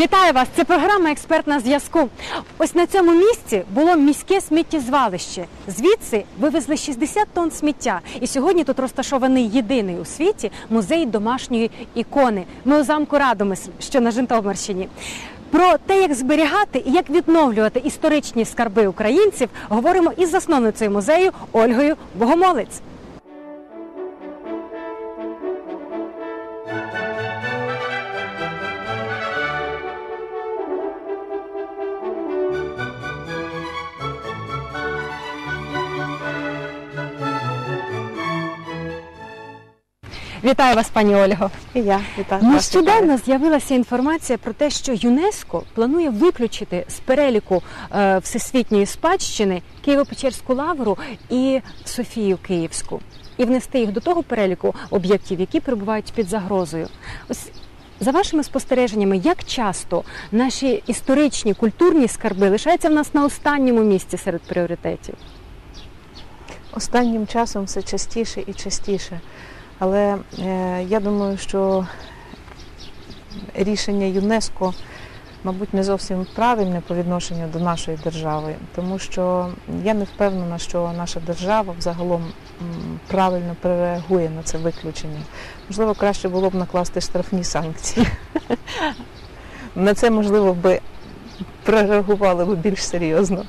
Вітаю вас! Це програма Експерт на зв'язку. Ось на цьому місці було міське сміттєзвалище. Звідси вивезли 60 тонн сміття. І сьогодні тут розташований єдиний у світі музей домашньої ікони. Ми у замку Радомис, що на Житомирщині. Про те, як зберігати і як відновлювати історичні скарби українців, говоримо із засновницею музею Ольгою Богомолець. Вітаю вас, пані Ольго. І я вітаю. Нещодавно з'явилася інформація про те, що ЮНЕСКО планує виключити з переліку е, всесвітньої спадщини Києво-Печерську лавру і Софію Київську, і внести їх до того переліку об'єктів, які перебувають під загрозою. Ось за вашими спостереженнями, як часто наші історичні культурні скарби лишаються в нас на останньому місці серед пріоритетів? Останнім часом все частіше і частіше. Але е, я думаю, що рішення ЮНЕСКО, мабуть, не зовсім правильне по відношенню до нашої держави, тому що я не впевнена, що наша держава взагалом правильно реагує на це виключення. Можливо, краще було б накласти штрафні санкції. На це, можливо, би прореагували б більш серйозно.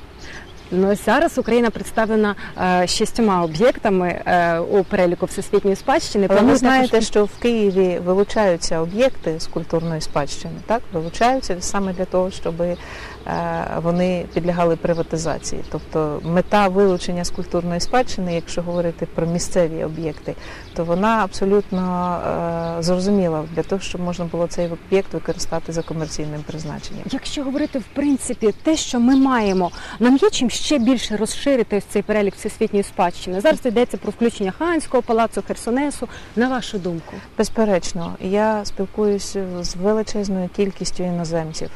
Ну зараз Україна представлена е, шістьома об'єктами е, у переліку всесвітньої спадщини. Але ви знаєте, також- що в Києві вилучаються об'єкти з культурної спадщини, так вилучаються саме для того, щоб е, вони підлягали приватизації. Тобто мета вилучення з культурної спадщини, якщо говорити про місцеві об'єкти, то вона абсолютно е, зрозуміла для того, щоб можна було цей об'єкт використати за комерційним призначенням. Якщо говорити в принципі те, що ми маємо, нам є чим ще більше розширити ось цей перелік всесвітньої спадщини. Зараз йдеться про включення Ханського палацу Херсонесу. На вашу думку, Безперечно, я спілкуюся з величезною кількістю іноземців.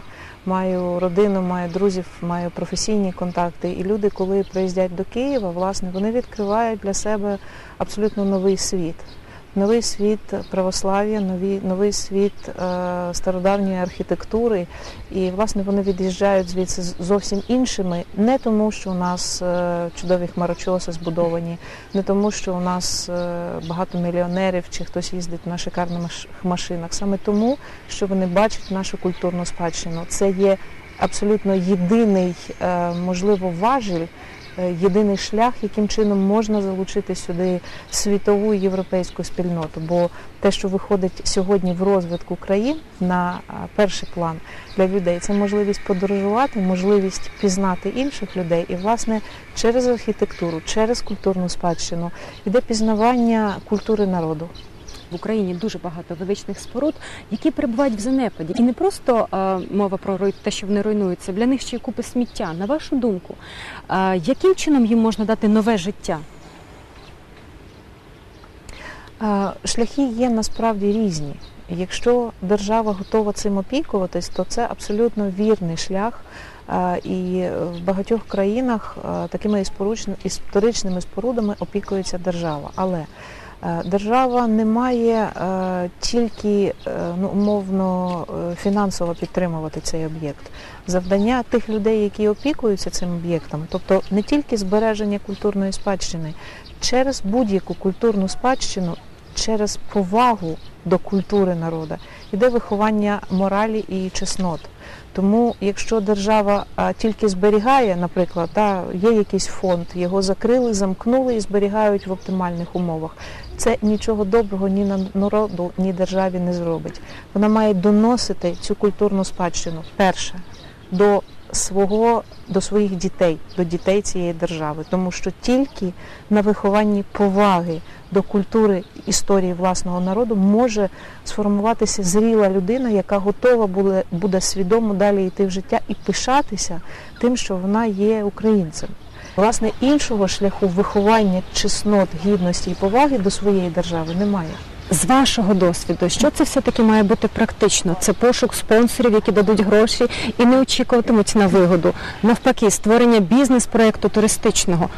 Маю родину, маю друзів, маю професійні контакти. І люди, коли приїздять до Києва, власне, вони відкривають для себе абсолютно новий світ. Новий світ православ'я, новий, новий світ е, стародавньої архітектури. І, власне, вони від'їжджають звідси зовсім іншими, не тому, що у нас е, чудові хмарочоси збудовані, не тому, що у нас е, багато мільйонерів чи хтось їздить на шикарних машинах, саме тому, що вони бачать нашу культурну спадщину. Це є абсолютно єдиний, е, можливо, важіль. Е, Єдиний шлях, яким чином можна залучити сюди світову європейську спільноту. Бо те, що виходить сьогодні в розвитку країн на перший план для людей, це можливість подорожувати, можливість пізнати інших людей. І, власне, через архітектуру, через культурну спадщину йде пізнавання культури народу. В Україні дуже багато величних споруд, які перебувають в занепаді, і не просто е, мова про те, що вони руйнуються. Для них ще й купи сміття. На вашу думку, е, яким чином їм можна дати нове життя? Е, Шляхи є насправді різні. Якщо держава готова цим опікуватись, то це абсолютно вірний шлях. І в багатьох країнах такими історичними спорудами опікується держава. Але держава не має е, тільки е, ну, умовно е, фінансово підтримувати цей об'єкт. Завдання тих людей, які опікуються цим об'єктом, тобто не тільки збереження культурної спадщини, через будь-яку культурну спадщину, через повагу до культури народу, йде виховання моралі і чеснот. Тому, якщо держава тільки зберігає, наприклад, да, є якийсь фонд, його закрили, замкнули і зберігають в оптимальних умовах, це нічого доброго ні на народу, ні державі не зробить. Вона має доносити цю культурну спадщину перше до свого до своїх дітей, до дітей цієї держави, тому що тільки на вихованні поваги до культури історії власного народу може сформуватися зріла людина, яка готова буде, буде свідомо далі йти в життя і пишатися тим, що вона є українцем. Власне, іншого шляху виховання чеснот, гідності і поваги до своєї держави немає. З вашого досвіду, що це все-таки має бути практично? Це пошук спонсорів, які дадуть гроші і не очікуватимуть на вигоду. Навпаки, створення бізнес-проєкту туристичного.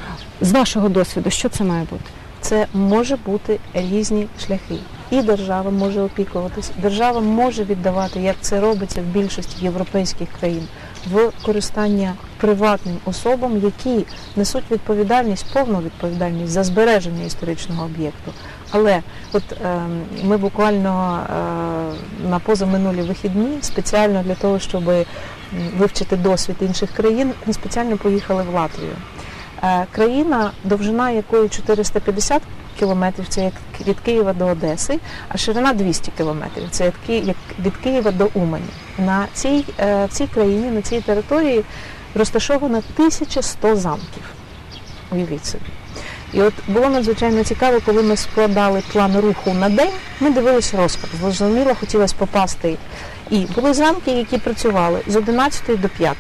З вашого досвіду, що це має бути? Це може бути різні шляхи. і держава може опікуватись. Держава може віддавати, як це робиться в більшості європейських країн, в користання приватним особам, які несуть відповідальність, повну відповідальність за збереження історичного об'єкту. Але от е, ми буквально е, на позаминулі вихідні спеціально для того, щоб вивчити досвід інших країн, ми спеціально поїхали в Латвію. Е, країна, довжина якої 450 кілометрів, це як від Києва до Одеси, а ширина 200 кілометрів, це як від Києва до Умані. На цій, е, в цій країні, на цій території розташовано 1100 замків. Уявіть собі. І от було надзвичайно цікаво, коли ми складали план руху на день, ми дивилися розклад. Зрозуміло, хотілося попасти. І були замки, які працювали з 11 до 5.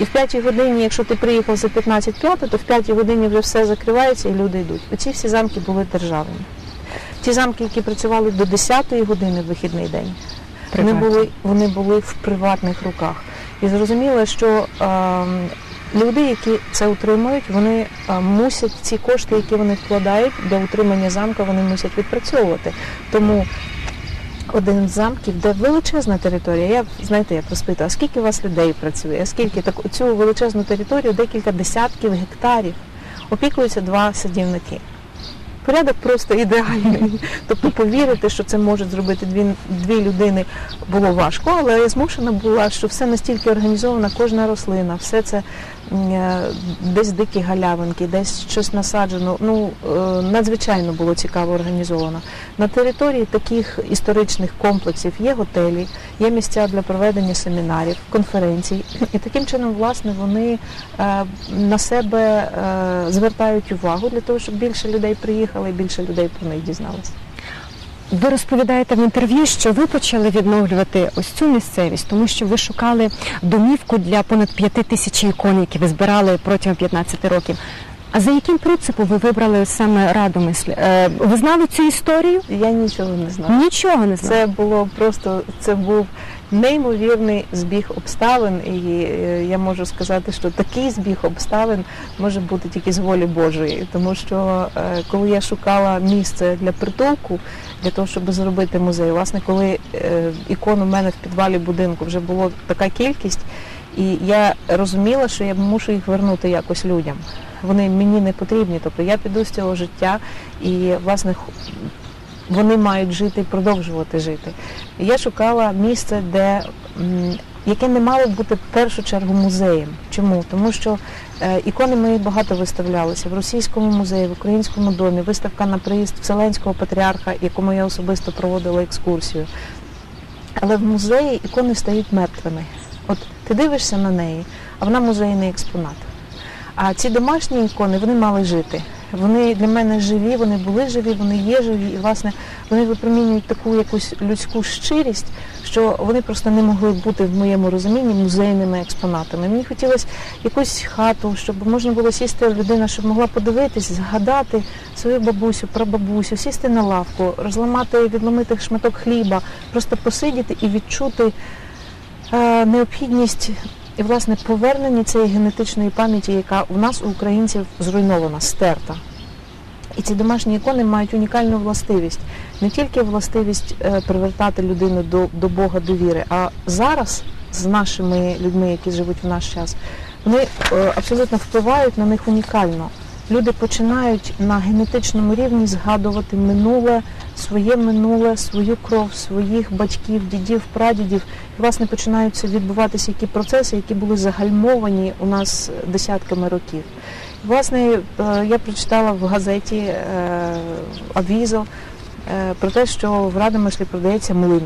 І в 5 годині, якщо ти приїхав за 15-5, то в 5 годині вже все закривається і люди йдуть. Оці всі замки були державні. Ті замки, які працювали до 10-ї години в вихідний день, вони були, вони були в приватних руках. І зрозуміло, що ем, люди, які це утримують, вони е, мусять ці кошти, які вони вкладають для утримання замка, вони мусять відпрацьовувати. Тому один з замків, де величезна територія. Я знаєте, як розпитую, а скільки у вас людей працює? А скільки так цю величезну територію, декілька десятків гектарів, опікуються два садівники. Порядок просто ідеальний. Тобто повірити, що це можуть зробити дві, дві людини, було важко, але я змушена була, що все настільки організовано, кожна рослина, все це е, десь дикі галявинки, десь щось насаджено. Ну е, надзвичайно було цікаво організовано. На території таких історичних комплексів є готелі, є місця для проведення семінарів, конференцій. І таким чином, власне, вони е, на себе звертають увагу для того, щоб більше людей приїхали і більше людей про них дізналися. Ви розповідаєте в інтерв'ю, що ви почали відновлювати ось цю місцевість, тому що ви шукали домівку для понад п'яти тисяч ікон, які ви збирали протягом 15 років. А за яким принципом ви вибрали саме Радомисль? Е, Ви знали цю історію? Я нічого не знаю. Нічого не знали. Це було просто це був неймовірний збіг обставин, і е, я можу сказати, що такий збіг обставин може бути тільки з волі Божої, тому що е, коли я шукала місце для притулку, для того, щоб зробити музей, власне, коли е, ікон у мене в підвалі будинку вже було така кількість, і я розуміла, що я мушу їх вернути якось людям. Вони мені не потрібні, тобто я піду з цього життя і власне вони мають жити і продовжувати жити. Я шукала місце, де яке не мало бути в першу чергу музеєм. Чому? Тому що е, ікони мої багато виставлялися в російському музеї, в українському домі, виставка на приїзд Вселенського патріарха, якому я особисто проводила екскурсію. Але в музеї ікони стають мертвими. От ти дивишся на неї, а вона музейний експонат. А ці домашні ікони вони мали жити. Вони для мене живі, вони були живі, вони є живі, і власне вони випромінюють таку якусь людську щирість, що вони просто не могли бути в моєму розумінні музейними експонатами. Мені хотілося якусь хату, щоб можна було сісти людина, щоб могла подивитись, згадати свою бабусю, прабабусю, сісти на лавку, розламати, відломити шматок хліба, просто посидіти і відчути е, необхідність і власне повернення цієї генетичної пам'яті, яка у нас у українців зруйнована, стерта. І ці домашні ікони мають унікальну властивість, не тільки властивість е, привертати людину до, до Бога, до віри, а зараз з нашими людьми, які живуть в наш час, вони е, абсолютно впливають на них унікально. Люди починають на генетичному рівні згадувати минуле, своє минуле, свою кров, своїх батьків, дідів, прадідів. І, власне, починаються відбуватися які процеси, які були загальмовані у нас десятками років. І, власне, е, я прочитала в газеті е, Авізо е, про те, що в Радомишлі продається млин.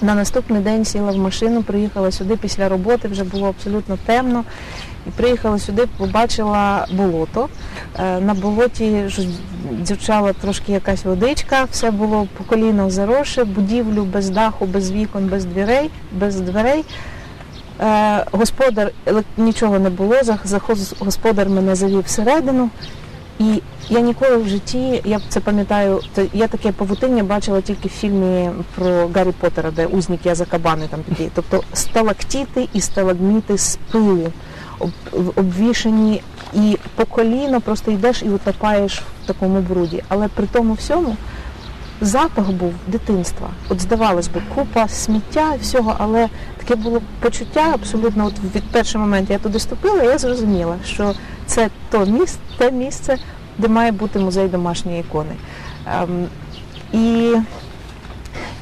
На наступний день сіла в машину, приїхала сюди після роботи, вже було абсолютно темно. І приїхала сюди, побачила болото. Е, На болоті ж дзюрчала трошки якась водичка, все було по коліна заросше, будівлю без даху, без вікон, без дверей, без дверей. Е, Господар еле- нічого не було, господар мене завів всередину. І я ніколи в житті, я це пам'ятаю, я таке павутиння бачила тільки в фільмі про Гаррі Поттера, де узник Язакабани там такі. Тобто сталактіти і сталагміти з пилу обвішані, і по коліно просто йдеш і утопаєш в такому бруді. Але при тому всьому запах був дитинства. От здавалось би, купа сміття і всього, але таке було почуття абсолютно. От від першого моменту я туди вступила, я зрозуміла, що це то місце, те місце, де має бути музей домашньої ікони. Ем, і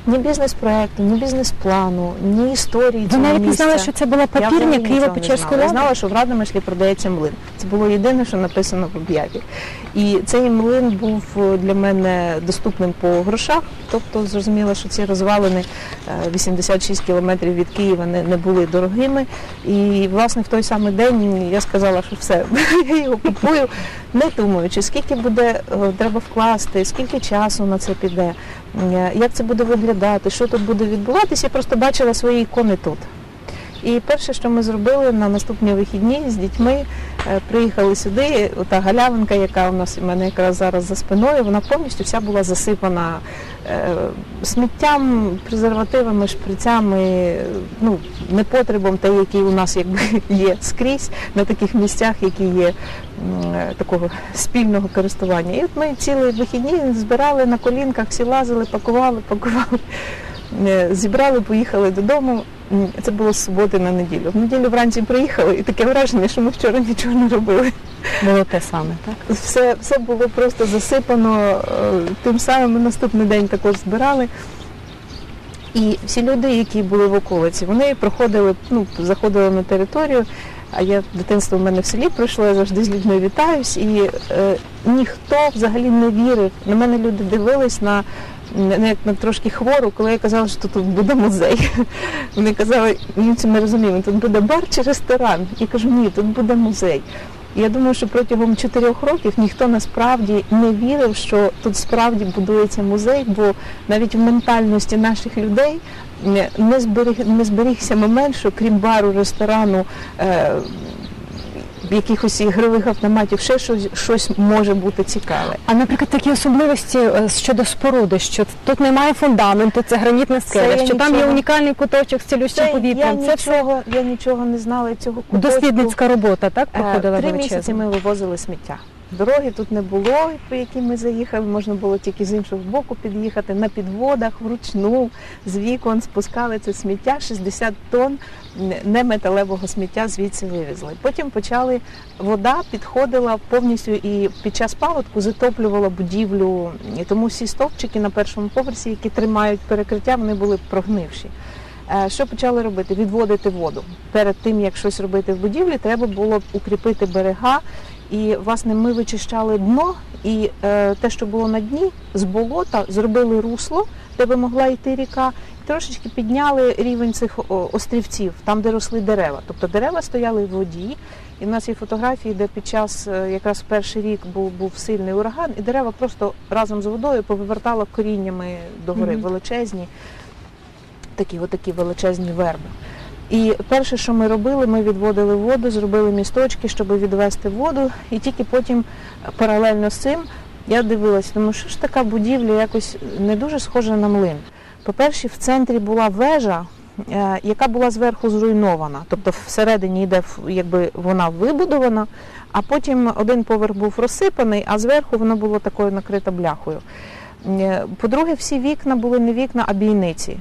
ні бізнес-проекту, ні бізнес-плану, ні історії Ви навіть не знали, що це була папірня знала. Я знала, що в Радомишлі продається млин. Це було єдине, що написано в об'яві. І цей млин був е, для мене доступним по грошах. Тобто зрозуміла, що ці розвалини е, 86 кілометрів від Києва не, не були дорогими. І власне в той самий день я сказала, що все, я його купую, не думаючи, скільки буде е, треба вкласти, скільки часу на це піде, е, як це буде виглядати, що тут буде відбуватися. Я просто бачила свої ікони тут. І перше, що ми зробили на наступні вихідні з дітьми, е, приїхали сюди. Ота галявинка, яка у нас у мене якраз зараз за спиною, вона повністю вся була засипана е, сміттям, презервативами, шприцями, е, ну, непотребом, те, який у нас якби є скрізь на таких місцях, які є е, такого спільного користування. І от ми цілі вихідні збирали на колінках, всі лазили, пакували, пакували. Е, Зібрали, поїхали додому. Це було з суботи на неділю. В неділю вранці приїхали, і таке враження, що ми вчора нічого не робили. Було те саме, так? Все, все було просто засипано. е, Тим самим ми наступний день також збирали. І всі люди, які були в околиці, вони проходили, ну, заходили на територію. А я дитинство в мене в селі пройшло, я завжди з людьми вітаюсь, і е, ніхто взагалі не вірив. На мене люди дивились на, на трошки хвору, коли я казала, що тут буде музей. Вони казали, ні, це ми розуміємо, тут буде бар чи ресторан. Я кажу, ні, тут буде музей. Я думаю, що протягом чотирьох років ніхто насправді не вірив, що тут справді будується музей, бо навіть в ментальності наших людей не- зберіг не зберігся момент, що крім бару, ресторану. Якихось ігрових автоматів, ще щось, щось може бути цікаве. А наприклад, такі особливості е, щодо споруди, що тут немає фундаменту, це гранітна скеля, що що там є унікальний куточок з цілющим я, повітрям. Це все я нічого не знала цього куточку. дослідницька робота, так Е, проходила Три місяці ми вивозили сміття. Дороги тут не було, по якій ми заїхали. Можна було тільки з іншого боку під'їхати на підводах вручну з вікон спускали це сміття. 60 тонн неметалевого сміття звідси вивезли. Потім почали вода підходила повністю і під час паводку затоплювала будівлю. І тому всі стовпчики на першому поверсі, які тримають перекриття, вони були прогнивші. Е, Що почали робити? Відводити воду. Перед тим як щось робити в будівлі, треба було укріпити берега. І власне ми вичищали дно, і е, те, що було на дні, з болота зробили русло, де би могла йти ріка, і трошечки підняли рівень цих острівців, там, де росли дерева. Тобто дерева стояли в воді. І в нас є фотографії, де під час е, якраз перший рік був, був сильний ураган, і дерева просто разом з водою повивертало коріннями догори, Мгм. величезні, такі, отакі величезні верби. І перше, що ми робили, ми відводили воду, зробили місточки, щоб відвести воду, і тільки потім паралельно з цим я дивилася, думаю, що ж така будівля якось не дуже схожа на млин. По-перше, в центрі була вежа, е, яка була зверху зруйнована, тобто всередині йде якби вона вибудована, а потім один поверх був розсипаний, а зверху воно було такою накрито бляхою. Е, По-друге, всі вікна були не вікна, а бійниці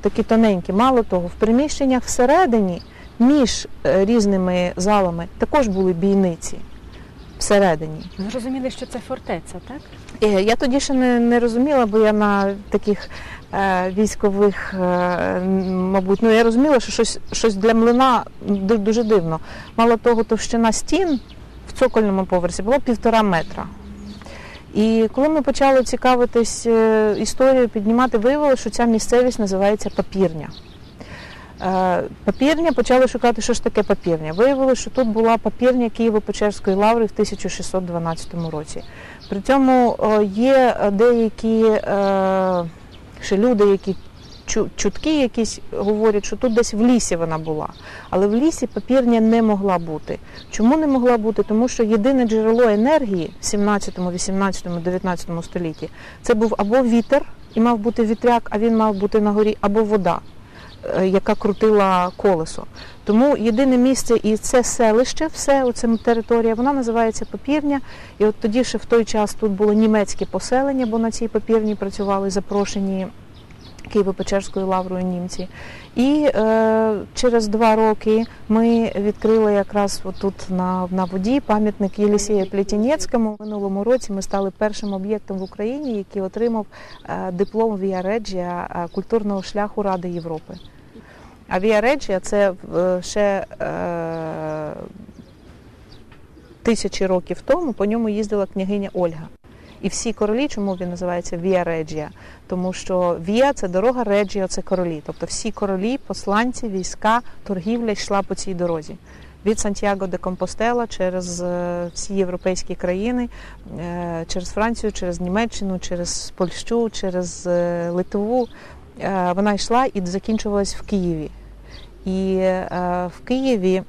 такі тоненькі. Мало того, в приміщеннях всередині між е, різними залами також були бійниці всередині. Зрозуміли, що це фортеця, так? Е, Я тоді ще не, не розуміла, бо я на таких е, військових, е, мабуть, ну я розуміла, що щось, щось для млина дуже дивно. Мало того, товщина стін в цокольному поверсі було півтора метра. І коли ми почали цікавитись е, історією, піднімати, виявилося, що ця місцевість називається папірня. Е, Папірня почали шукати, що ж таке папірня. Виявилося, що тут була папірня Києво-Печерської лаври в 1612 році. При цьому е, є деякі ще люди, які чутки якісь говорять, що тут десь в лісі вона була. Але в лісі папірня не могла бути. Чому не могла бути? Тому що єдине джерело енергії в 17, 18, 19 столітті це був або вітер, і мав бути вітряк, а він мав бути на горі, або вода. е, яка крутила колесо. Тому єдине місце і це селище, все оце територія, вона називається Попірня. І от тоді ще в той час тут було німецьке поселення, бо на цій попірні працювали запрошені Києво-Печерською лаврою німці. І е, через два роки ми відкрили якраз тут на, на воді пам'ятник Єлісею Плетінецькому. Минулому році ми стали першим об'єктом в Україні, який отримав е, диплом Віа Реджія е, культурного шляху Ради Європи. А Віа Реджія це е, ще е, тисячі років тому по ньому їздила княгиня Ольга. І всі королі, чому він називається Віа Реджія? Тому що Віа це дорога, Реджіо це королі. Тобто всі королі, посланці, війська, торгівля йшла по цій дорозі. Від Сантьяго де Компостела через е, всі європейські країни, е, через Францію, через Німеччину, через Польщу, через е, Литву. Вона йшла і закінчувалась в Києві. І в Києві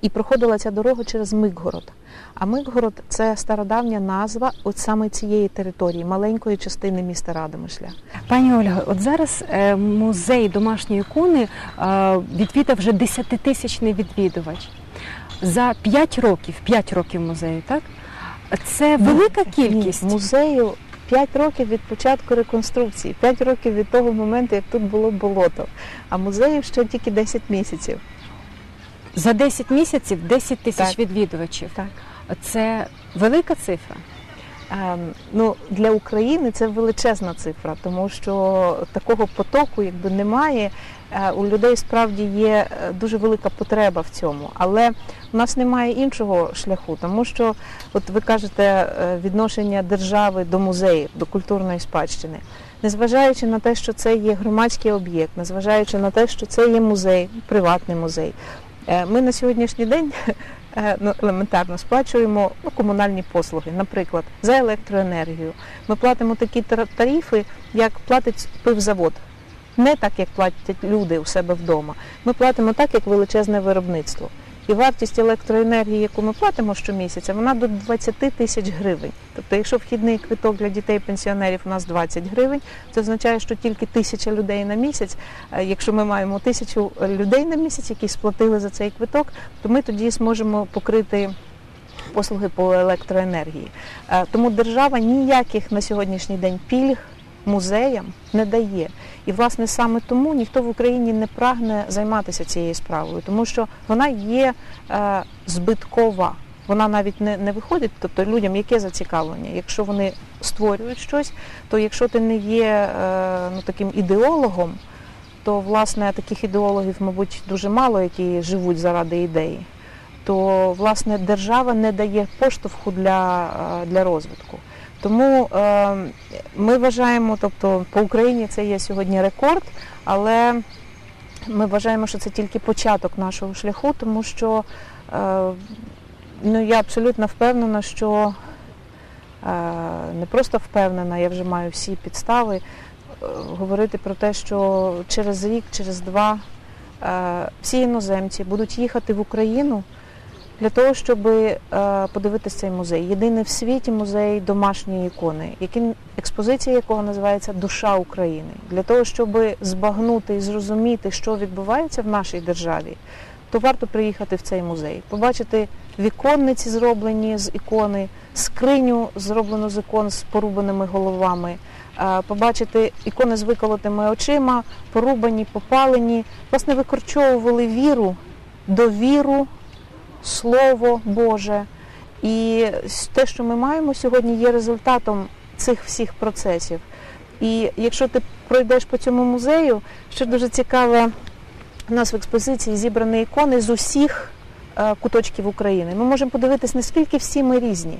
і проходила ця дорога через Микгород. А Микгород це стародавня назва от саме цієї території, маленької частини міста Радомишля. Пані Ольга, от зараз е, музей домашньої ікони е, відвідав вже 10-тисячний відвідувач. За 5 років, 5 років музею, так? Це велика кількість. Ні, музею 5 років від початку реконструкції, 5 років від того моменту, як тут було болото. А музею ще тільки 10 місяців. За 10 місяців 10 тисяч Так. відвідувачів. Так. Це велика цифра. Ем, Ну, для України це величезна цифра, тому що такого потоку якби немає. Е, У людей справді є е, дуже велика потреба в цьому, але у нас немає іншого шляху, тому що, от ви кажете, е, відношення держави до музеїв, до культурної спадщини. Незважаючи на те, що це є громадський об'єкт, незважаючи на те, що це є музей, приватний музей, ми на сьогоднішній день е, ну, елементарно сплачуємо ну, комунальні послуги, наприклад, за електроенергію. Ми платимо такі тарифи, як платить пивзавод. Не так, як платять люди у себе вдома. Ми платимо так, як величезне виробництво. І вартість електроенергії, яку ми платимо щомісяця, вона до 20 тисяч гривень. Тобто, якщо вхідний квиток для дітей-пенсіонерів у нас 20 гривень, це означає, що тільки тисяча людей на місяць. Е, Якщо ми маємо тисячу людей на місяць, які сплатили за цей квиток, то ми тоді зможемо покрити послуги по електроенергії. Е, Тому держава ніяких на сьогоднішній день пільг музеям не дає. І власне саме тому ніхто в Україні не прагне займатися цією справою, тому що вона є е, збиткова. Вона навіть не, не виходить, тобто людям яке зацікавлення. Якщо вони створюють щось, то якщо ти не є е, ну, таким ідеологом, то власне таких ідеологів, мабуть, дуже мало, які живуть заради ідеї, то власне держава не дає поштовху для, е, для розвитку. Тому е, ми вважаємо, тобто по Україні це є сьогодні рекорд, але ми вважаємо, що це тільки початок нашого шляху, тому що е, ну, я абсолютно впевнена, що е, не просто впевнена, я вже маю всі підстави говорити про те, що через рік, через два всі іноземці будуть їхати в Україну для того, щоб е, подивитися цей музей. Єдиний в світі музей домашньої ікони, який, експозиція якого називається Душа України. Для того, щоб збагнути і зрозуміти, що відбувається в нашій державі, то варто приїхати в цей музей, побачити віконниці, зроблені з ікони, скриню, зроблену з ікон з порубаними головами. е, Побачити ікони з виколотими очима, порубані, попалені, власне, викорчовували віру, довіру, Слово Боже. І те, що ми маємо сьогодні, є результатом цих всіх процесів. І якщо ти пройдеш по цьому музею, що дуже цікаве, у нас в експозиції зібрані ікони з усіх е, куточків України. Ми можемо подивитись, наскільки всі ми різні.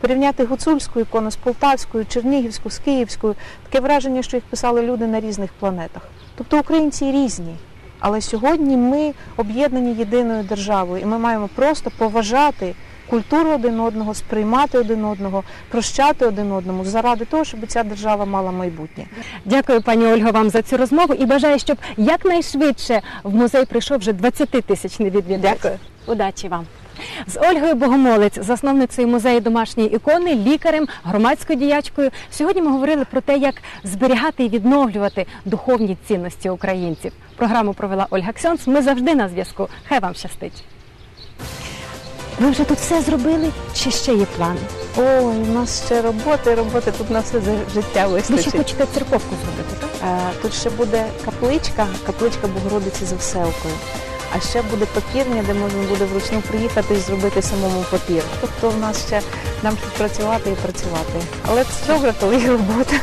Порівняти гуцульську ікону з полтавською, чернігівську, з київською. Таке враження, що їх писали люди на різних планетах. Тобто українці різні. Але сьогодні ми об'єднані єдиною державою, і ми маємо просто поважати культуру один одного, сприймати один одного, прощати один одному заради того, щоб ця держава мала майбутнє. Дякую, пані Ольго, вам за цю розмову і бажаю, щоб якнайшвидше в музей прийшов вже 20-тисячний відвідувач. Дякую. Удачі вам. З Ольгою Богомолець, засновницею музею домашньої ікони, лікарем, громадською діячкою. Сьогодні ми говорили про те, як зберігати і відновлювати духовні цінності українців. Програму провела Ольга Ксьонц. Ми завжди на зв'язку. Хай вам щастить. Ви вже тут все зробили? Чи ще є плани? Ой, у нас ще роботи, роботи тут на все за- життя Ви ще хочете церковку зробити, так? Е, Тут ще буде капличка, капличка Богородиці за вселкою. А ще буде папірня, де можна буде вручну приїхати і зробити самому папір. Тобто в нас ще нам тут працювати і працювати. Але це добре, коли робота.